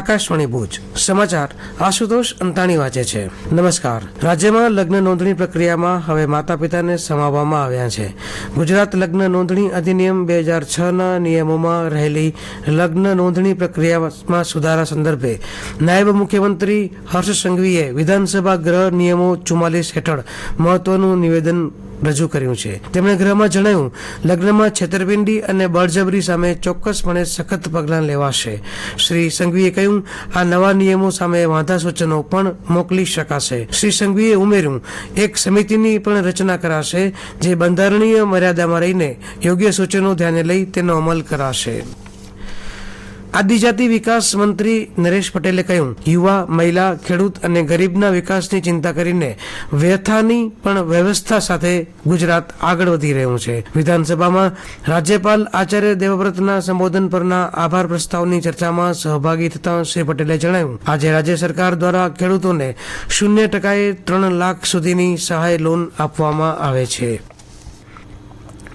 આકાશવાણી ભુજ. સમાચાર આશુતોષ અંતાણી વાંચે છે. નમસ્કાર. રાજ્યમાં લગ્ન નોંધણી પ્રક્રિયામાં હવે માતા પિતાને સમાવવામાં આવ્યા છે. ગુજરાત લગ્ન નોંધણી અધિનિયમ બે હજાર છના નિયમોમાં રહેલી લગ્ન નોંધણી પ્રક્રિયામાં સુધારા સંદર્ભે નાયબ મુખ્યમંત્રી હર્ષ સંઘવીએ વિધાનસભા ગૃહ નિયમો ચુમ્માલીસ હેઠળ મહત્વનું નિવેદન રજૂ કર્યું છે. તેમણે ગૃહમાં જણાવ્યું, લગ્નમાં છેતરપિંડી અને બળજબરી સામે ચોક્કસપણે સખત પગલાં લેવાશે. શ્રી સંઘવીએ કહ્યું, આ નવા નિયમો સામે વાંધા સૂચનો પણ મોકલી શકાશે. શ્રી સંઘવીએ ઉમેર્યું, એક સમિતિની પણ રચના કરાશે જે બંધારણીય મર્યાદામાં રહીને યોગ્ય સૂચનો ધ્યાને લઈ તેનો અમલ કરાશે. આદિજાતિ વિકાસ મંત્રી નરેશ પટેલે કહ્યું, યુવા, મહિલા, ખેડૂત અને ગરીબના વિકાસની ચિંતા કરીને વ્યથાની પણ વ્યવસ્થા સાથે ગુજરાત આગળ વધી રહ્યું છે. વિધાનસભામાં રાજ્યપાલ આચાર્ય દેવવ્રતના સંબોધન પરના આભાર પ્રસ્તાવની ચર્ચામાં સહભાગી થતા શ્રી પટેલે જણાવ્યું, આજે રાજ્ય સરકાર દ્વારા ખેડૂતોને શૂન્ય ટકાએ ત્રણ લાખ સુધીની સહાય લોન આપવામાં આવે છે.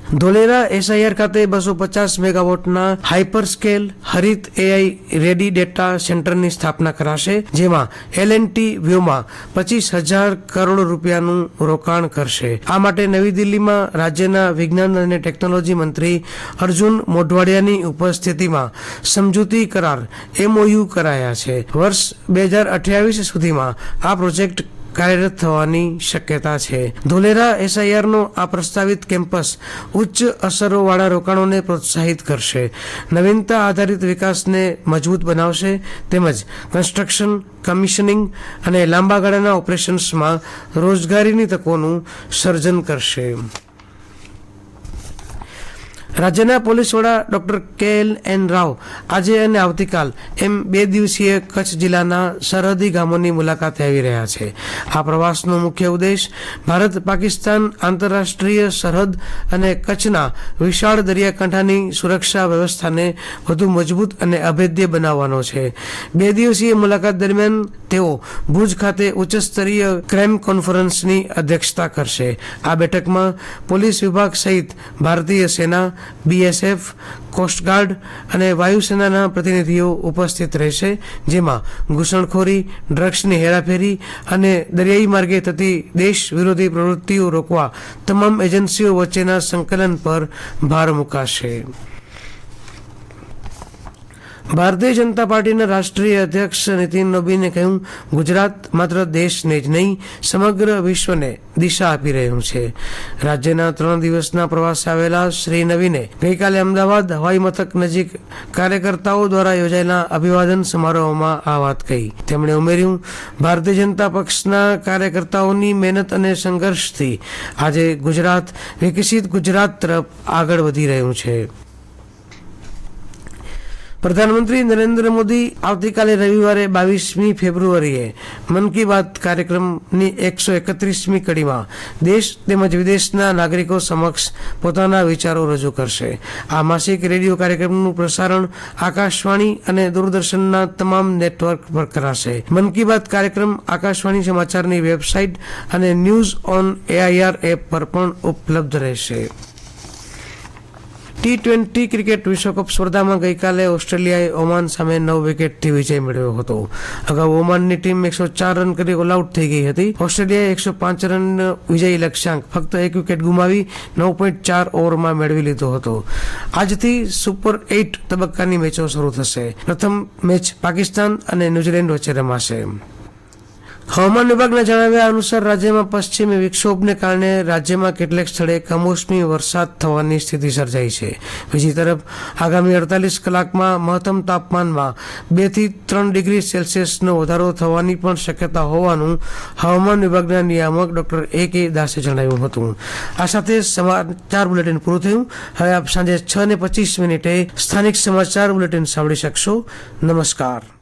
ધોલેરા એસઆઈઆર ખાતે બસો પચાસ મેગાવોટના હાઇપર સ્કેલ હરિત એઆઈ રેડી ડેટા સેન્ટરની સ્થાપના કરાશે, જેમાં એલ એન ટી વ્યોમાં પચીસ હજાર કરોડ રૂપિયાનું રોકાણ કરશે. આ માટે નવી દિલ્હીમાં રાજ્યના વિજ્ઞાન અને ટેકનોલોજી મંત્રી અર્જુન મોઢવાડિયાની ઉપસ્થિતિમાં સમજૂતી કરાર એમઓયુ કરાયા છે. વર્ષ બે હજાર અઠ્યાવીસ સુધીમાં આ પ્રોજેક્ટ કાર્યરત થવાની શક્યતા છે. ધોલેરા એસઆઈઆરનો આ પ્રસ્તાવિત કેમ્પસ ઉચ્ચ અસરોવાળા રોકાણોને પ્રોત્સાહિત કરશે. નવીનતા આધારિત વિકાસને મજબૂત બનાવશે તેમજ કન્સ્ટ્રક્શન, કમિશનિંગ અને લાંબા ગાળાના ઓપરેશન્સમાં રોજગારીની તકોનું સર્જન કરશે. રાજ્યના પોલીસ વડા ડોક્ટર કે એલ એન રાવ આજે અને આવતીકાલ એમ બે દિવસીય કચ્છ જિલ્લાના સરહદી ગામોની મુલાકાતે આવી રહ્યા છે. આ પ્રવાસનો મુખ્ય ઉદ્દેશ ભારત, પાકિસ્તાન, આંતરરાષ્ટ્રીય સરહદ અને કચ્છના વિશાળ દરિયાકાંઠાની સુરક્ષા વ્યવસ્થાને વધુ મજબૂત અને અભેદ્ય બનાવવાનો છે. બે દિવસીય મુલાકાત દરમિયાન તેઓ ભુજ ખાતે ઉચ્ચસ્તરીય ક્રાઇમ કોન્ફરન્સની અધ્યક્ષતા કરશે. આ બેઠકમાં પોલીસ વિભાગ સહિત ભારતીય સેના, બીએસએફ કોસ્ટગાર્ડ અને વાયુસેનાના પ્રતિનિધિઓ ઉપસ્થિત રહેશે, જેમાં ઘૂસણખોરી, ડ્રગ્સની હેરાફેરી અને દરિયાઈ માર્ગે થતી દેશ વિરોધી પ્રવૃત્તિઓ રોકવા તમામ એજન્સીઓ વચ્ચેના સંકલન પર ભાર મુકાશે. ભારતીય જનતા પાર્ટીના રાષ્ટ્રીય અધ્યક્ષ નીતિન નબીને કહ્યું, ગુજરાત માત્ર દેશને જ નહીં, સમગ્ર વિશ્વને દિશા આપી રહ્યું છે. રાજ્યના ત્રણ દિવસના પ્રવાસે આવેલા શ્રી નવીને ગઈકાલે અમદાવાદ હવાઈ મથક નજીક કાર્યકર્તાઓ દ્વારા યોજાયેલા અભિવાદન સમારોહમાં આ વાત કહી. તેમણે ઉમેર્યું, ભારતીય જનતા પક્ષના કાર્યકર્તાઓની મહેનત અને સંઘર્ષથી આજે ગુજરાત, વિકસિત ગુજરાત તરફ આગળ વધી રહ્યું છે. પ્રધાનમંત્રી નરેન્દ્ર મોદી આવતીકાલે રવિવારે બાવીસમી ફેબ્રુઆરીએ મન કી બાત કાર્યક્રમની એકસો એકત્રીસમી કડીમાં દેશ તેમજ વિદેશના નાગરિકો સમક્ષ પોતાના વિચારો રજૂ કરશે. આ માસિક રેડિયો કાર્યક્રમનું પ્રસારણ આકાશવાણી અને દૂરદર્શનના તમામ નેટવર્ક પર કરાશે. મન કી બાત કાર્યક્રમ આકાશવાણી સમાચારની વેબસાઇટ અને ન્યૂઝ ઓન એઆઈઆર એપ પર પણ ઉપલબ્ધ રહેશે. ટી ટ્વેન્ટી ક્રિકેટ વિશ્વકપ સ્પર્ધામાં ગઈકાલે ઓસ્ટ્રેલિયાએ ઓમાન સામે નવ વિકેટથી વિજય મેળવ્યો હતો. અગાઉ ઓમાનની ટીમ એકસો ચાર રન કરી ઓલ આઉટ થઈ ગઈ હતી. ઓસ્ટ્રેલિયાએ એકસો પાંચ રન વિજયી લક્ષ્યાંક ફક્ત એક વિકેટ ગુમાવી નવ પોઈન્ટ ચાર ઓવરમાં મેળવી લીધો હતો. આજથી સુપર એઇટ તબક્કાની મેચો શરૂ થશે. પ્રથમ મેચ પાકિસ્તાન અને ન્યૂઝીલેન્ડ વચ્ચે રમાશે. હવામાન વિભાગના જણાવ્યા અનુસાર રાજ્યમાં પશ્ચિમી વિક્ષોભને કારણે રાજ્યમાં કેટલાક સ્થળે કમોસમી વરસાદ થવાની સ્થિતિ સર્જાઈ છે. બીજી તરફ, આગામી અડતાલીસ કલાકમાં મહત્તમ તાપમાનમાં બેથી ત્રણ ડિગ્રી સેલ્સિયસનો વધારો થવાની પણ શક્યતા હોવાનું હવામાન વિભાગના નિયામક ડોક્ટર એ કે દાસે જણાવ્યું હતું. આ સાથે સમાચાર બુલેટિન પૂરું થયું. હવે આપ સાંજે છ ને પચીસ મિનિટે સ્થાનિક સમાચાર બુલેટિન સાંભળી શકશો. નમસ્કાર.